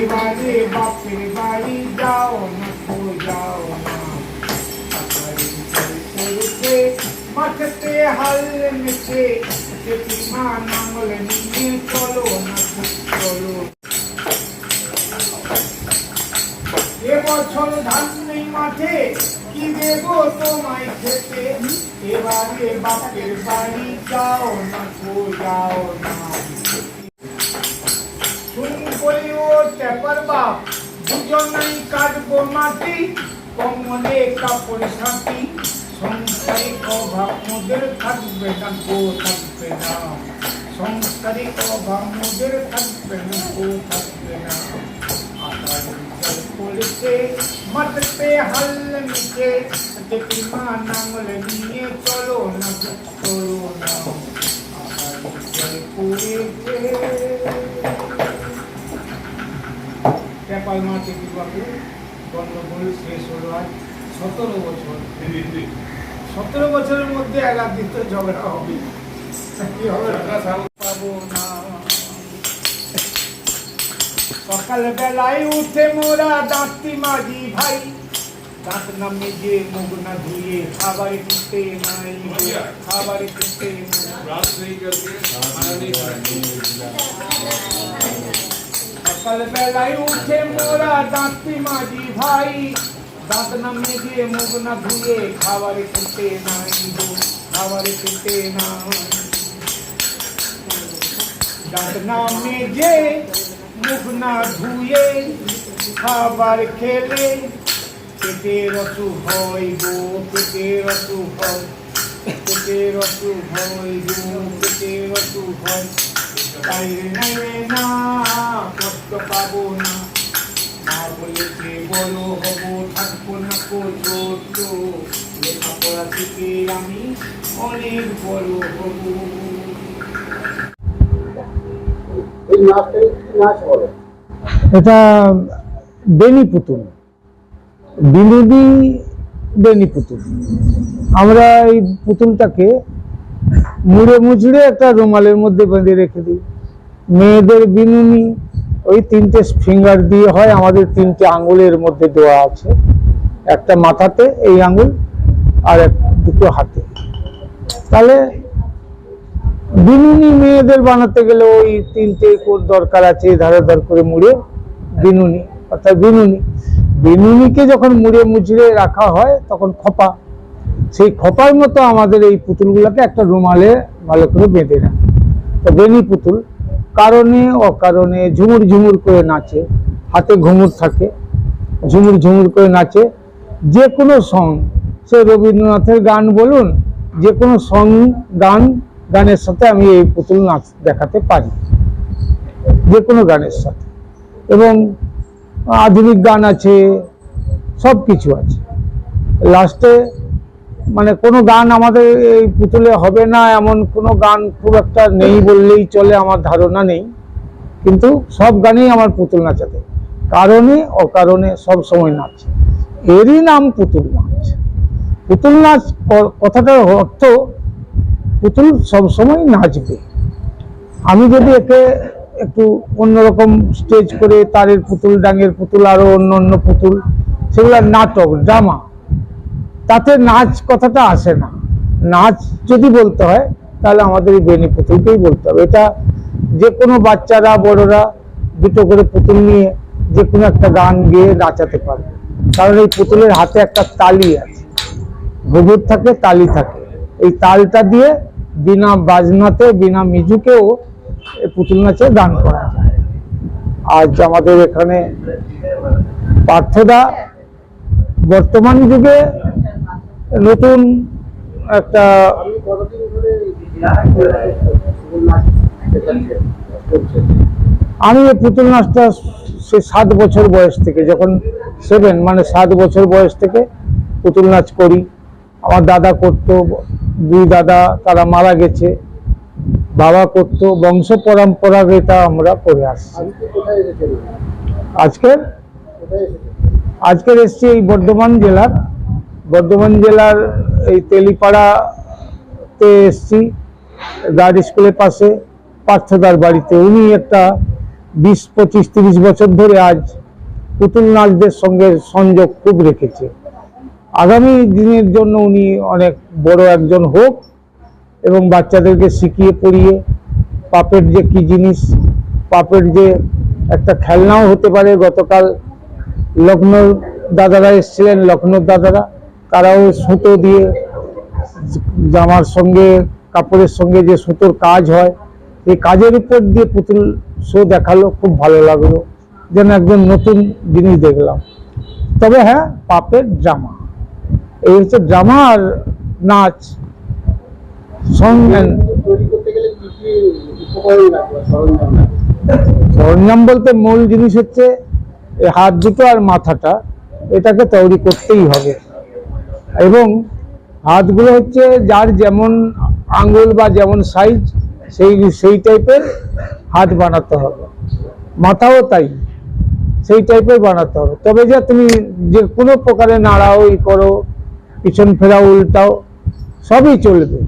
এবারে বাপের বাড়ি যাও না তো চলো না চলো এবছর ধান নেই মাঠে কি দেবো তোমায় খেতে এবারে বাপের বাড়ি যাও না তো যাও না টেপার বাপ দুজনেই কাটবো মাটি কমলে কাপড় সাথী সংসারিক অভাব মোদের থাকবে না গো থাকবে না সংসারিক অভাব মোদের থাকবে না গো থাকবে না আকাশ জল পড়েছে মাঠতে হাল মিশে দেখি মা নাঙ্গল নিয়ে চলো না গো, চলো না আকাশ জল মাঠে বিবাহে গন্ডগোল শেষ হলো আজ সতেরো বছর। সতেরো বছরের মধ্যে একাধিক তো ঝগড়া হবে। কি হবে? পাবো না। সকাল বেলায় উঠে মোরা দাঁতি মাঝি ভাই। দাঁত না মেজে মুখ না ধুয়ে খাবার খেতে নাই। খাবার খেতে নাই। সকাল বেলায় উঠে মোরা দাঁতি মাঝি ভাই দাঁত না মেজে মুখ না ধুয়ে খাবার খেতে নাই গো, খাবার খেতে নাই দাঁত না মেজে মুখ না ধুয়ে খাবার খেলে পেটের অসুখ হয় গো পেটের অসুখ হয় পেটের অসুখ হয় গো পেটের অসুখ হয় তাই নাই রে না কষ্ট পাবো না। মা বলেছে বড় হব থাকব না লেখাপড়া থেকে আমি অনেক বড় হব। বলে। এটা বেনি পুতুল। বিনোদী বেনি পুতুল। আমরা এই পুতুলটাকে মুড়ে মুচড়ে একটা রুমালের মধ্যে বেঁধে রেখে দিই। মেয়েদের বিনুনি ওই তিনটে ফিঙ্গার দিয়ে হয়, আমাদের তিনটে আঙ্গুলের মধ্যে দেওয়া আছে। একটা মাথাতে এই আঙ্গুল আর এক দুটো হাতে। তাহলে বিনুনি মেয়েদের বানাতে গেলে ওই তিনটে কোর দরকার আছে, ধারে ধার করে মুড়ে বিনুনি। অর্থাৎ বিনুনি। বিনুনিকে যখন মুড়ে মুচড়ে রাখা হয়, তখন খপা। সেই খপার মতো আমাদের এই পুতুলগুলোকে একটা রুমালে ভালো করে বেঁধে রাখে। তো বেনি পুতুল। কারণে, অকারণে ঝুমুর ঝুমুর করে নাচে, হাতে ঘুমুর থাকে, ঝুমুর ঝুমুর করে নাচে। যে কোনো সং সে রবীন্দ্রনাথের গান বলুন, যে কোনো সং গান, গানের সাথে আমি এই পুতুল নাচ দেখাতে পারি। যে কোনো গানের সাথে। এবং আধুনিক গান আছে সব কিছু আছে লাস্টে মানে কোনো গান আমাদের এই পুতুলে হবে না, এমন কোনো গান খুব একটা নেই বললেই চলে, আমার ধারণা নেই। কিন্তু সব গানেই আমার পুতুল নাচাতে। কারণে, অকারণে সব সময় নাচ। এরই নাম পুতুল নাচ। পুতুল নাচ কথাটার অর্থ, পুতুল সবসময় নাচবে। আমি যদি একে একটু অন্যরকম স্টেজ করে, তারের পুতুল, ডাঙের পুতুল, আরও অন্য অন্য পুতুল, সেগুলো নাটক ড্রামা তাতে নাচ কথাটা আসে না। নাচ যদি বলতে হয়, তাহলে আমাদের এই বেনি পুতুলকেই বলতে হবে। এটা যে কোনো বাচ্চারা, বড়রা দুটো করে পুতুল নিয়ে যে কোনো একটা গান গেয়ে নাচাতে পারবে কারণ এই পুতুলের হাতে একটা তালি আছে। ঘুঘুর থাকে, তালি থাকে। এই তালটা দিয়ে বিনা বাজনাতে, বিনা মিজুকেও পুতুল নাচে গান করা যায়। আজ আমাদের এখানে পার্থদা বর্তমান যুগে নতুন একটা আমি পুতুল নাচটা সে সাত বছর বয়স থেকে যখন সেভেন মানে সাত বছর বয়স থেকে পুতুল নাচ করি। আমার দাদা করতো, দুই দাদা, তারা মারা গেছে। বাবা করতো, বংশ পরম্পরা এটা আমরা করে আসছি। আজকের আজকের এসছি এই বর্ধমান জেলার বর্ধমান জেলার এই তেলিপাড়াতে এসছি গার্ড স্কুলের পাশে, পার্থদার বাড়িতে। উনি একটা বিশ, পঁচিশ, তিরিশ বছর ধরে আজ পুতুল নাচদের সঙ্গে সংযোগ খুব রেখেছে। আগামী দিনের জন্য উনি অনেক বড় একজন হোক এবং বাচ্চাদেরকে শিখিয়ে পড়িয়ে, পাপের যে কি জিনিস, পাপের যে একটা খেলনাও হতে পারে। গতকাল লখনৌ দাদারা এসেছিলেন লখনৌ দাদারা। তারাও সুতো দিয়ে জামার সঙ্গে, কাপড়ের সঙ্গে যে সুতোর কাজ হয়, এই কাজের উপর দিয়ে পুতুল শো দেখাল, খুব ভালো লাগল। যেন একজন নতুন জিনিস দেখলাম। তবে হ্যাঁ পাপের ড্রামা এই হচ্ছে ড্রামা আর নাচ। সরঞ্জাম বলতে মূল জিনিস হচ্ছে হাত দুটো আর মাথাটা, এটাকে তৈরি করতেই হবে। এবং হাতগুলো হচ্ছে যার যেমন আঙ্গুল বা যেমন সাইজ সেই সেই টাইপের হাত বানাতে হবে। মাথাও তাই, সেই টাইপের বানাতে হবে। তবে যে তুমি যে কোনো প্রকারে নাড়াও, ই করো, পিছন ফেরাও, উল্টাও, সবই চলবে।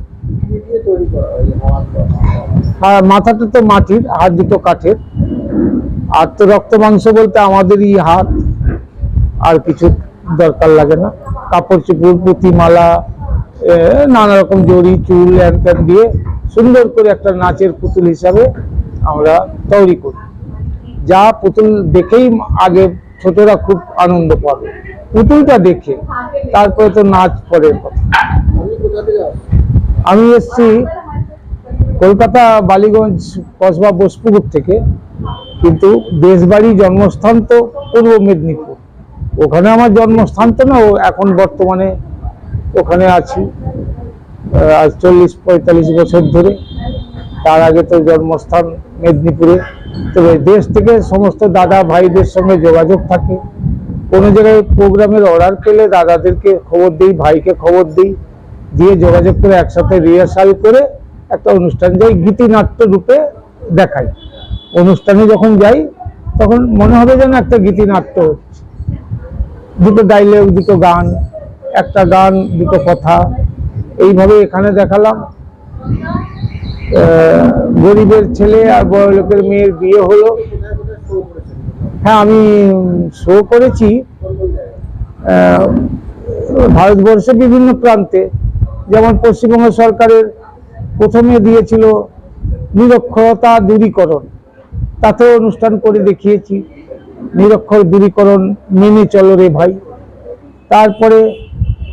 আর মাথাটা তো মাটির হাত দুটো কাঠের। আর তো রক্ত মাংস বলতে আমাদেরই হাত, আর কিছু দরকার লাগে না। কাপড় চোপড় পুঁতি মালা এ, নানা রকম জড়ি চুল ত্যান দিয়ে সুন্দর করে একটা নাচের পুতুল হিসাবে আমরা তৈরি করি। যা পুতুল দেখেই আগে ছোটরা খুব আনন্দ পাবে। পুতুলটা দেখে তারপরে তো নাচ পরের কথা। আমি এসছি কলকাতা বালিগঞ্জ কসবা বোসপুকুর থেকে। কিন্তু দেশবাড়ি জন্মস্থান তো পূর্ব মেদিনীপুর। ওখানে আমার জন্মস্থান তো না এখন বর্তমানে ওখানে আছি। আজ চল্লিশ, পঁয়তাল্লিশ বছর ধরে। তার আগে তো জন্মস্থান মেদিনীপুরে। তবে দেশ থেকে সমস্ত দাদা ভাইদের সঙ্গে যোগাযোগ থাকে। কোনো জায়গায় প্রোগ্রামের অর্ডার পেলে দাদাদেরকে খবর দিই, ভাইকে খবর দিই। দিয়ে যোগাযোগ করে একসাথে রিহার্সাল করে একটা অনুষ্ঠান যাই, গীতিনাট্য রূপে দেখাই। অনুষ্ঠানে যখন যাই, তখন মনে হবে যেন একটা গীতিনাট্য দুটো ডাইলগ দুটো গান, একটা গান, দুটো কথা। এইভাবে এখানে দেখালাম। গরিবের ছেলে আর বড় লোকের মেয়ের বিয়ে হলো। হ্যাঁ আমি শো করেছি। ভারতবর্ষের বিভিন্ন প্রান্তে। যেমন পশ্চিমবঙ্গ সরকারের প্রথমে দিয়েছিল নিরক্ষরতা দূরীকরণ। তাতেও অনুষ্ঠান করে দেখিয়েছি। নিরক্ষর দূরীকরণ মেনে চলো রে ভাই। তারপরে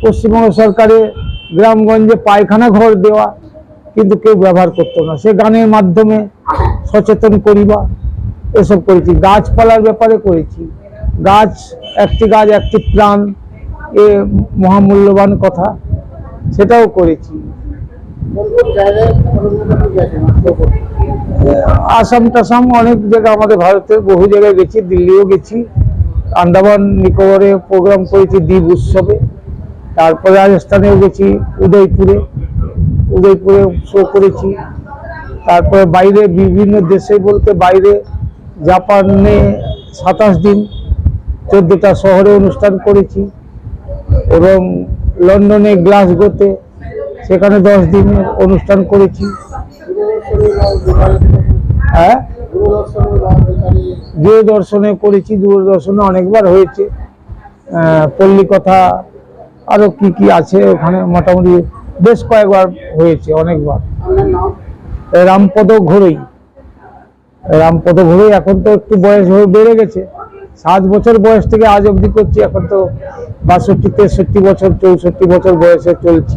পশ্চিমবঙ্গ সরকারে গ্রামগঞ্জে পায়খানা ঘর দেওয়া, কিন্তু কেউ ব্যবহার করতো না। সে গানের মাধ্যমে সচেতন করিবা, এসব করেছি। গাছপালার ব্যাপারে করেছি। গাছ, একটি গাছ, একটি প্রাণ, এ মহামূল্যবান কথা, সেটাও করেছি। আসাম টাসাম অনেক জায়গা আমাদের ভারতের বহু জায়গায় গেছি, দিল্লিও গেছি। আন্দামান, নিকোবরে প্রোগ্রাম করেছি দ্বীপ উৎসবে। তারপরে রাজস্থানেও গেছি, উদয়পুরে। উদয়পুরে শো করেছি। তারপরে বাইরে বিভিন্ন দেশে বলতে বাইরে, জাপানে সাতাশ দিন, চোদ্দটা শহরে অনুষ্ঠান করেছি। এবং লন্ডনে গ্লাসগোতে, সেখানে দশ দিনের অনুষ্ঠান করেছি। হ্যাঁ? দূরদর্শনে করেছি দূরদর্শনে অনেকবার হয়েছে। পল্লী কথা আরও কি কি আছে ওখানে? মোটামুটি বেশ কয়েকবার হয়েছে অনেকবার। রামপদ ঘোরই রামপদ ঘোরই এখন তো একটু বয়স হয়ে বেড়ে গেছে। সাত বছর বয়স থেকে আজ অবধি করছি এখন তো বাষট্টি তেষট্টি বছর চৌষট্টি বছর বয়সে চলছি।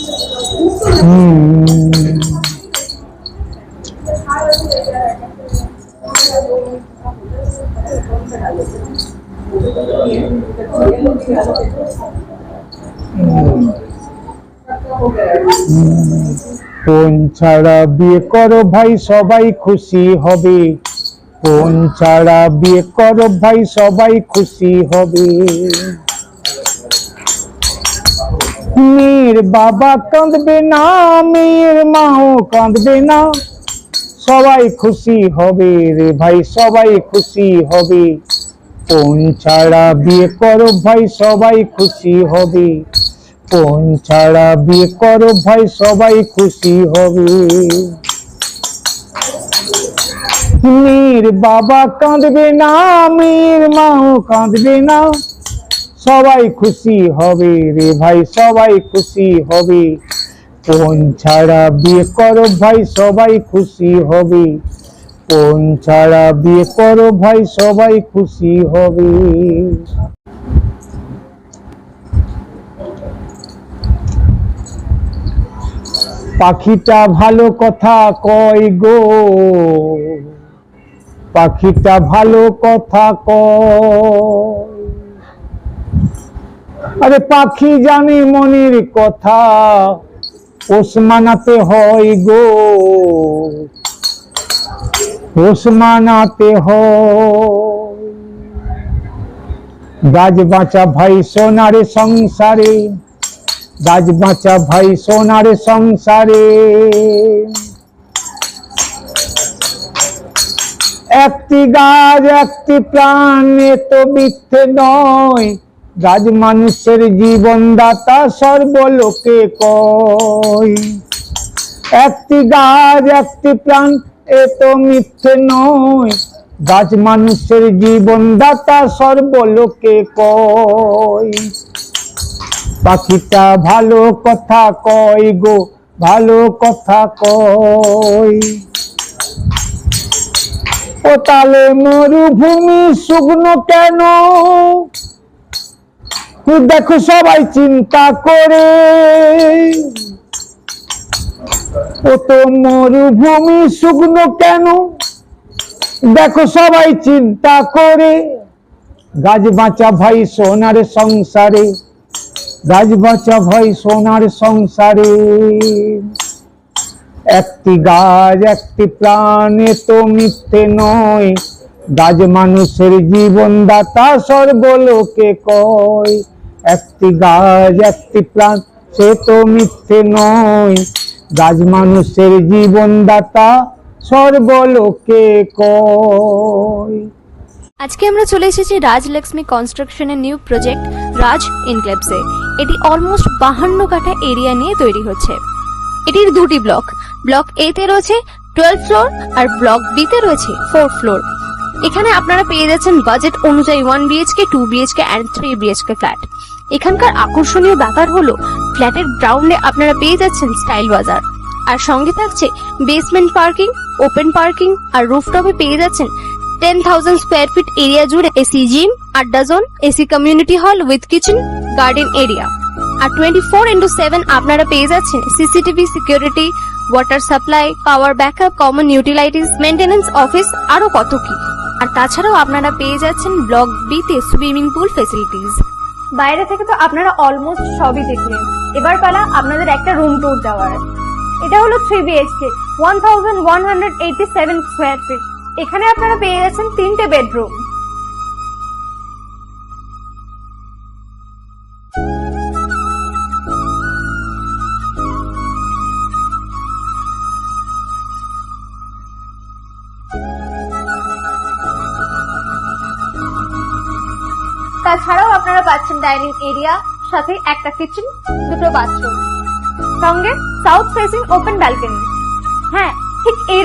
কোন ছাড়া বিয়ে করো ভাই, সবাই খুশি হবে। কোন ছাড়া বিয়ে করো ভাই, সবাই খুশি হবে। মেয়ের বাবা কাঁদবে না, মেয়ের মাও কাঁদবে না। সবাই খুশি হবে রে ভাই, সবাই খুশি হবে। কোন ছাড়া বিয়ে করো ভাই, সবাই খুশি হবে। কোন ছাড়া বিয়ে করো ভাই, সবাই খুশি হবে। মীর বাবা কাঁদবে না, মীর মাও কাঁদবে না, সবাই খুশি হবে রে ভাই, সবাই খুশি হবে। কোন ছাড়া বিয়ে করো ভাই, সবাই খুশি হবে। কোন ছাড়া বিয়ে করো ভাই, সবাই খুশি হবে। পাখিটা ভালো কথা কয় গো? পাখিটা ভালো কথা কয়। আরে পাখি জানে মনের কথা পোষ মানাতে হয় গো। পোষ মানাতে হয়। গাছ বাঁচা ভাই সোনারে সংসারে গাছ বাঁচা ভাই সোনার সংসারে। একটি গাছ, একটি প্রাণ তো মিথ্যে নয়। গাছ মানুষের জীবনদাতা সর্বলোকে কয়। একটি গাছ, একটি প্রাণ, এ তো মিথ্যে নয়। গাছ মানুষের জীবনদাতা সর্বলোকে কয়। পাখিটা ভালো কথা কয় গো, ভালো কথা কয়। ও তালে মরুভূমি শুকনো কেন? দেখো সবাই চিন্তা করে। ও তো মরুভূমি শুকনো কেন? দেখো সবাই চিন্তা করে। গাছ বাঁচা ভাই সোনার সংসারে। গাছ বাঁচা ভাই সোনার সংসারে। একটি গাছ, একটি প্রাণে তো মিথ্যে নয়। মানুষের জীবনদাতা সর্বলোকে কয়। একটি গাছ, একটি প্রাণ, সে তো মিথ্যে নয়। গাছ মানুষের জীবনদাতা সর্বলোকে কয়। আজকে আমরা চলে এসেছি রাজলক্ষ্মী কনস্ট্রাকশনের নিউ প্রজেক্ট। রাজ ইনক্লেভসে এটি অলমোস্ট বাহান্ন কাঠা এরিয়া নিয়ে তৈরি হচ্ছে। এটির দুটি ব্লক ব্লক এ তে রয়েছে টুয়েলভ ফ্লোর আর ব্লক বি তে রয়েছে ফোর ফ্লোর এখানে আপনারা পেয়ে যাচ্ছেন বাজেট অনুযায়ী one BHK two BHK and three BHK flat এখানকার আকর্ষণীয় ব্যাপার হলো ফ্ল্যাটের গ্রাউন্ডে আপনারা পেয়ে যাচ্ছেন স্টাইল বাজার আর সঙ্গে থাকছে বেসমেন্ট পার্কিং ওপেন পার্কিং আর রুফটপে পেয়ে যাচ্ছেন ten thousand square feet area জুড়ে এসি জিম আড্ডা zone AC community hall with kitchen garden area R twenty four into seven আপনারা পেয়ে যাচ্ছেন CCTV security water supply power backup common utilities maintenance office আরও কত কি। আর তাছাড়াও আপনারা পেয়ে যাচ্ছেন ব্লক বিতে সুইমিং পুল ফেসিলিটিস বাইরে থেকে তো আপনারা অলমোস্ট সবই দেখলেন। এবার পালা আপনাদের একটা রুম ট্যুর দেওয়ার। এটা হলো three BHK one thousand one hundred eighty seven square feet এখানে আপনারা পেয়ে যাচ্ছেন তিনটে বেডরুম। তাছাড়াও আপনারা পাচ্ছেন ডাইনিং এরিয়া, সাথে একটা কিচেন, দুটো বাথরুম। সঙ্গে সাউথ ফেসিং ওপেন ব্যালকনি হ্যাঁ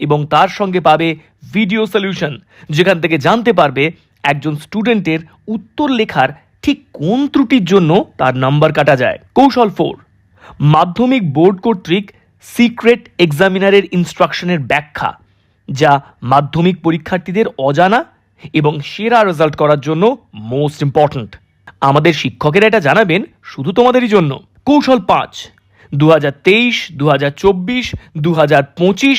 এবং তার সঙ্গে পাবে ভিডিও সলিউশন যেখান থেকে জানতে পারবে একজন স্টুডেন্টের উত্তর লেখার ঠিক কোন ত্রুটির জন্য তার নাম্বার কাটা যায়। কৌশল ফোর মাধ্যমিক বোর্ড কর্তৃক সিক্রেট এক্সামিনারের ইনস্ট্রাকশনের ব্যাখ্যা, যা মাধ্যমিক পরীক্ষার্থীদের অজানা এবং সেরা রেজাল্ট করার জন্য মোস্ট ইম্পর্ট্যান্ট আমাদের শিক্ষকেরা এটা জানাবেন শুধু তোমাদেরই জন্য। কৌশল পাঁচ দু হাজার তেইশ দু হাজার চব্বিশ দু হাজার পঁচিশ